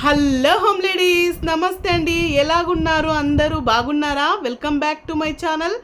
Hello home ladies నమస్తే అండి. ఎలాగున్నారు అందరూ? బాగున్నారా? Welcome back to my channel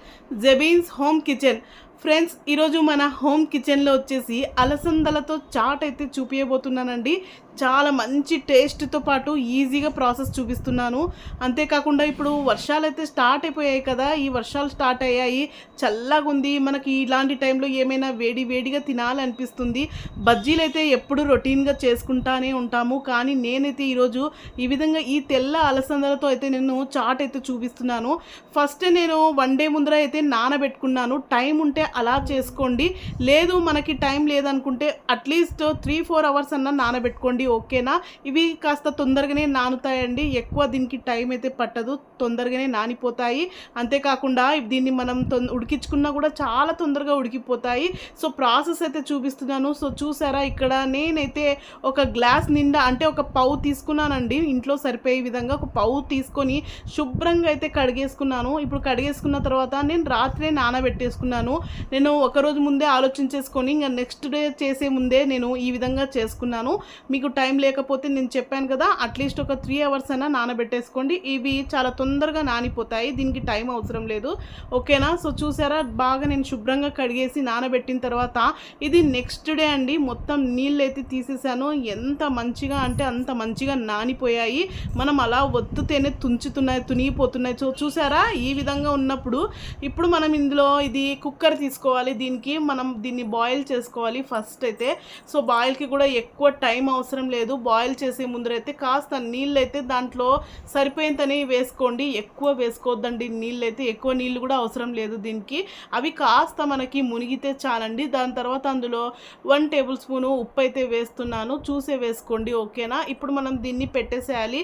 Jebeen's home kitchen. Friends ఈరోజు మన హోమ్ కిచెన్లో వచ్చేసి అలసందలతో చాట్ అయితే చూపించబోతున్నానండి చాలా మంచి టేస్ట్తో పాటు ఈజీగా ప్రాసెస్ చూపిస్తున్నాను. అంతేకాకుండా ఇప్పుడు వర్షాలు అయితే స్టార్ట్ అయిపోయాయి కదా ఈ వర్షాలు స్టార్ట్ అయ్యాయి. చల్లగా ఉంది మనకి ఇలాంటి టైంలో ఏమైనా వేడి వేడిగా తినాలనిపిస్తుంది. బజ్జీలు అయితే ఎప్పుడు రొటీన్గా చేసుకుంటానే ఉంటాము. కానీ నేనైతే ఈరోజు ఈ విధంగా ఈ తెల్ల అలసందలతో అయితే నేను చాట్ అయితే చూపిస్తున్నాను. ఫస్ట్ నేను వన్ డే ముందర అయితే నానబెట్టుకున్నాను. టైం ఉంటే అలా చేసుకోండి. లేదు మనకి టైం లేదనుకుంటే అట్లీస్ట్ త్రీ ఫోర్ అవర్స్ అన్నా నానబెట్టుకోండి. ఓకేనా? ఇవి కాస్త తొందరగానే నానుతాయండి. ఎక్కువ దీనికి టైం అయితే పట్టదు. తొందరగానే నానిపోతాయి. అంతేకాకుండా దీన్ని మనం తొం- ఉడికించుకున్నా కూడా చాలా తొందరగా ఉడికిపోతాయి. సో ప్రాసెస్ అయితే చూపిస్తున్నాను. సో చూసారా? ఇక్కడ నేనైతే ఒక గ్లాస్ నిండా అంటే ఒక పౌ తీసుకున్నానండి. ఇంట్లో సరిపోయే విధంగా ఒక పౌ తీసుకొని శుభ్రంగా అయితే కడిగేసుకున్నాను. ఇప్పుడు కడిగేసుకున్న తర్వాత నేను రాత్రే నానబెట్టేసుకున్నాను. నేను ఒక రోజు ముందే ఆలోచించేసుకొని ఇంకా నెక్స్ట్ డే చేసే ముందే నేను ఈ విధంగా చేసుకున్నాను. మీకు టైం లేకపోతే నేను చెప్పాను కదా అట్లీస్ట్ ఒక త్రీ అవర్స్ అయినా నానబెట్టేసుకోండి. ఇవి చాలా తొందరగా నానిపోతాయి. దీనికి టైం అవసరం లేదు. ఓకేనా? సో చూసారా? బాగా నేను శుభ్రంగా కడిగేసి నానబెట్టిన తర్వాత ఇది నెక్స్ట్ డే అండి. మొత్తం నీళ్ళు అయితే తీసేసాను. ఎంత మంచిగా అంటే అంత మంచిగా నానిపోయాయి. మనం అలా ఒత్తుతేనే తుంచుతున్నాయి తునిగిపోతున్నాయి. సో చూసారా? ఈ విధంగా ఉన్నప్పుడు ఇప్పుడు మనం ఇందులో ఇది కుక్కర్ తీసుకోవాలి. దీనికి మనం దీన్ని బాయిల్ చేసుకోవాలి ఫస్ట్ అయితే. సో బాయిల్కి కూడా ఎక్కువ టైం అవసరం లేదు బాయిల్ చేసే ముందరైతే కాస్త నీళ్ళు అయితే దాంట్లో సరిపోయేంతనే వేసుకోండి. ఎక్కువ వేసుకోవద్దండి. నీళ్ళైతే ఎక్కువ నీళ్ళు కూడా అవసరం లేదు దీనికి. అవి కాస్త మనకి మునిగితే చాలండి. దాని తర్వాత అందులో వన్ టేబుల్ స్పూను ఉప్పు అయితే వేస్తున్నాను. చూసే వేసుకోండి. ఓకేనా? ఇప్పుడు మనం దీన్ని పెట్టేసేయాలి.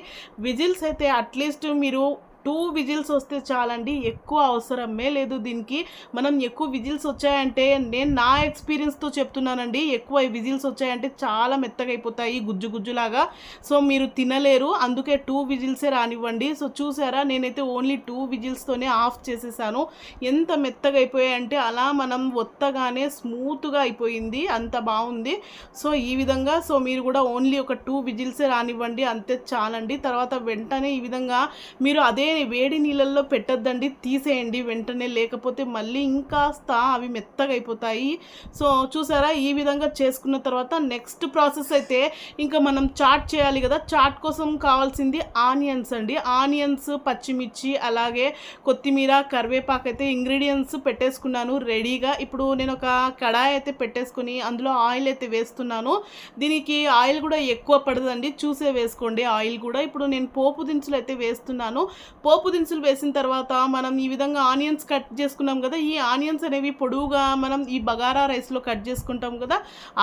విజిల్స్ అయితే అట్లీస్ట్ మీరు టూ విజిల్స్ వస్తే చాలండి ఎక్కువ అవసరమే లేదు దీనికి. మనం ఎక్కువ విజిల్స్ వచ్చాయంటే నేను నా ఎక్స్పీరియన్స్తో చెప్తున్నానండి ఎక్కువ విజిల్స్ వచ్చాయంటే చాలా మెత్తగా అయిపోతాయి గుజ్జు గుజ్జులాగా. సో మీరు తినలేరు అందుకే టూ విజిల్సే రానివ్వండి. సో చూసారా నేనైతే ఓన్లీ టూ విజిల్స్తోనే ఆఫ్ చేసేసాను. ఎంత మెత్తగా అయిపోయాయంటే అలా మనం ఒత్తగానే స్మూత్గా అయిపోయింది అంత బాగుంది. సో ఈ విధంగా సో మీరు కూడా ఓన్లీ ఒక టూ విజిల్సే రానివ్వండి అంతే చాలండి. తర్వాత వెంటనే ఈ విధంగా మీరు అదే వేడి నీళ్ళల్లో పెట్టద్దండి తీసేయండి వెంటనే. లేకపోతే మళ్ళీ ఇంకాస్త అవి మెత్తగా అయిపోతాయి సో చూసారా? ఈ విధంగా చేసుకున్న తర్వాత నెక్స్ట్ ప్రాసెస్ అయితే ఇంకా మనం చాట్ చేయాలి కదా. చాట్ కోసం కావాల్సింది ఆనియన్స్ అండి. ఆనియన్స్ పచ్చిమిర్చి అలాగే కొత్తిమీర కరివేపాకు అయితే ఇంగ్రీడియంట్స్ పెట్టేసుకున్నాను రెడీగా. ఇప్పుడు నేను ఒక కడాయి అయితే పెట్టేసుకుని అందులో ఆయిల్ అయితే వేస్తున్నాను. దీనికి ఆయిల్ కూడా ఎక్కువ పడదండి. చూసే వేసుకోండి ఆయిల్ కూడా. ఇప్పుడు నేను పోపు దినుసులు అయితే వేస్తున్నాను. పోపు దినుసులు వేసిన తర్వాత మనం ఈ విధంగా ఆనియన్స్ కట్ చేసుకున్నాం కదా ఈ ఆనియన్స్ అనేవి పొడవుగా మనం ఈ బగారా రైస్లో కట్ చేసుకుంటాం కదా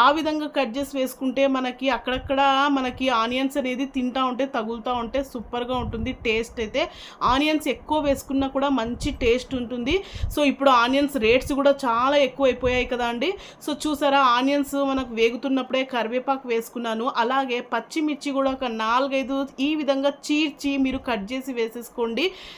ఆ విధంగా కట్ చేసి వేసుకుంటే మనకి అక్కడక్కడ మనకి ఆనియన్స్ అనేది తింటా ఉంటే తగులుతూ ఉంటే సూపర్గా ఉంటుంది టేస్ట్ అయితే. ఆనియన్స్ ఎక్కువ వేసుకున్నా కూడా మంచి టేస్ట్ ఉంటుంది. సో ఇప్పుడు ఆనియన్స్ రేట్స్ కూడా చాలా ఎక్కువ అయిపోయాయి కదా అండి. సో చూసారా ఆనియన్స్ మనకు వేగుతున్నప్పుడే కరివేపాకు వేసుకున్నాను. అలాగే పచ్చిమిర్చి కూడా ఒక నాలుగైదు ఈ విధంగా చీర్చి మీరు కట్ చేసి వేసేసుకోండి.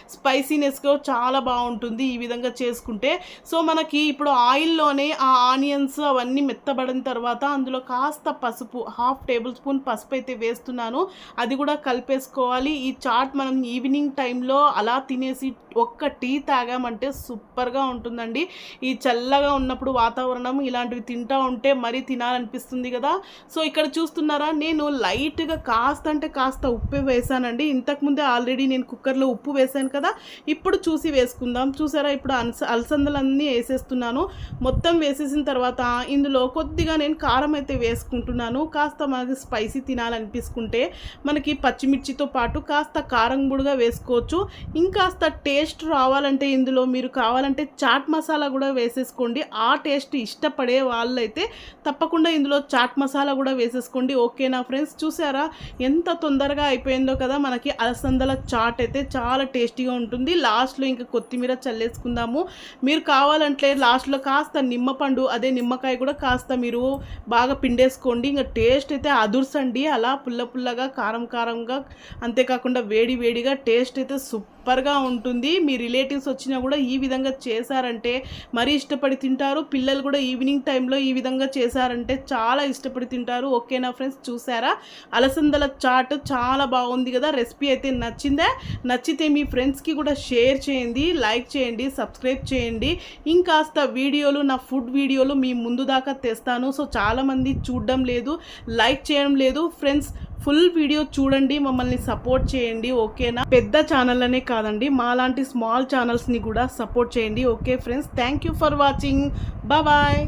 స్పైసీనెస్గా చాలా బాగుంటుంది ఈ విధంగా చేసుకుంటే. సో మనకి ఇప్పుడు ఆయిల్లోనే ఆ ఆనియన్స్ అవన్నీ మెత్తబడిన తర్వాత అందులో కాస్త పసుపు హాఫ్ టేబుల్ స్పూన్ పసుపు అయితే వేస్తున్నాను. అది కూడా కలిపేసుకోవాలి. ఈ చాట్ మనం ఈవినింగ్ టైంలో అలా తినేసి ఒక్క టీ తాగామంటే సూపర్గా ఉంటుందండి. ఈ చల్లగా ఉన్నప్పుడు వాతావరణం ఇలాంటివి తింటా ఉంటే మరీ తినాలనిపిస్తుంది కదా. సో ఇక్కడ చూస్తున్నారా నేను లైట్గా కాస్త అంటే కాస్త ఉప్పు వేసానండి ఇంతకుముందే ఆల్రెడీ నేను కుక్కర్లో ఉప్పు వేసాను కదా. ఇప్పుడు చూసి వేసుకుందాం. చూసారా ఇప్పుడు అలస అలసందలన్నీ వేసేస్తున్నాను. మొత్తం వేసేసిన తర్వాత ఇందులో కొద్దిగా నేను కారం అయితే వేసుకుంటున్నాను. కాస్త మనకి స్పైసీ తినాలనిపించుకుంటే మనకి పచ్చిమిర్చితో పాటు కాస్త కారం కూడా వేసుకోవచ్చు. ఇంకాస్త టేస్ట్ రావాలంటే ఇందులో మీరు కావాలంటే చాట్ మసాలా కూడా వేసేసుకోండి. ఆ టేస్ట్ ఇష్టపడే వాళ్ళైతే తప్పకుండా ఇందులో చాట్ మసాలా కూడా వేసేసుకోండి. ఓకేనా ఫ్రెండ్స్? చూసారా? ఎంత తొందరగా అయిపోయిందో కదా మనకి అలసందల చాట్ అయితే చాలా టేస్టీగా ఉంటుంది. లాస్ట్లో ఇంకా కొత్తిమీర చల్లేసుకుందాము. మీరు కావాలంటే లాస్ట్లో కాస్త నిమ్మపండు అదే నిమ్మకాయ కూడా కాస్త మీరు బాగా పిండేసుకోండి. ఇంకా టేస్ట్ అయితే అదుర్సండి. అలా పుల్ల పుల్లగా కారం కారంగా అంతేకాకుండా వేడి వేడిగా టేస్ట్ అయితే సూపర్ సూపర్గా ఉంటుంది. మీ రిలేటివ్స్ వచ్చినా కూడా ఈ విధంగా చేశారంటే మరీ ఇష్టపడి తింటారు. పిల్లలు కూడా ఈవినింగ్ టైంలో ఈ విధంగా చేశారంటే చాలా ఇష్టపడి తింటారు. ఓకేనా ఫ్రెండ్స్? చూసారా? అలసందల చాట్ చాలా బాగుంది కదా. రెసిపీ అయితే నచ్చిందా? నచ్చితే మీ ఫ్రెండ్స్కి కూడా షేర్ చేయండి లైక్ చేయండి సబ్స్క్రైబ్ చేయండి. ఇంకాస్త వీడియోలు నా ఫుడ్ వీడియోలు మీ ముందు దాకా తెస్తాను. సో చాలామంది చూడడం లేదు లైక్ చేయడం లేదు. ఫ్రెండ్స్ ఫుల్ వీడియో చూడండి మమ్మల్ని సపోర్ట్ చేయండి ఓకేనా? పెద్ద ఛానల్ అనే కాదండి మాలాంటి స్మాల్ ఛానల్స్ని కూడా సపోర్ట్ చేయండి okay friends? Thank you for watching. Bye.